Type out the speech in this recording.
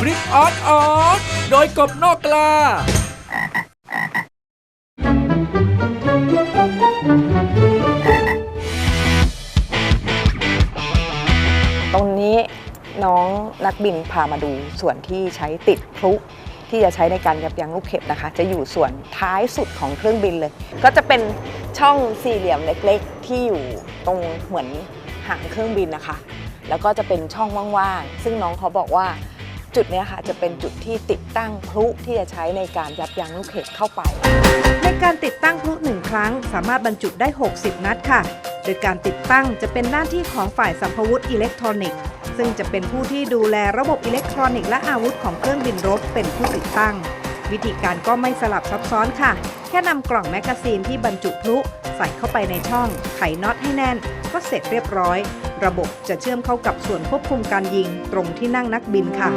บริกออสออสโดยกบนอกกลาตรงนี้น้องนักบินพามาดูส่วนที่ใช้ติดพลุที่จะใช้ในการยับยั้งลูกเห็บนะคะ จะอยู่ส่วนท้ายสุดของเครื่องบินเลย ก็จะเป็นช่องสี่เหลี่ยมเล็กๆ ที่อยู่ตรงเหมือนหางเครื่องบินนะคะ แล้วก็จะเป็นช่องว่างๆ ซึ่งน้องเขาบอกว่า จุดนี้ค่ะจะเป็นจุดที่ติดตั้งพลุที่จะใช้ในการยับยั้งลูกเห็บเข้าไป ในการติดตั้งพลุหนึ่งครั้ง สามารถบรรจุได้ 60 นัดค่ะ โดยการติดตั้งจะเป็นหน้าที่ของฝ่ายสัมภวุธอิเล็กทรอนิกส์ ซึ่งจะเป็นผู้ที่ดูแลระบบอิเล็กทรอนิกส์และอาวุธของเครื่องบินรบเป็นผู้ติดตั้ง วิธีการก็ไม่สลับซับซ้อนค่ะ แค่นำกล่องแมกกาซีนที่บรรจุพลุใส่เข้าไปในช่องไขน็อตให้แน่น ก็เสร็จเรียบร้อย ระบบจะเชื่อมเข้ากับส่วนควบคุมการยิงตรงที่นั่งนักบินค่ะ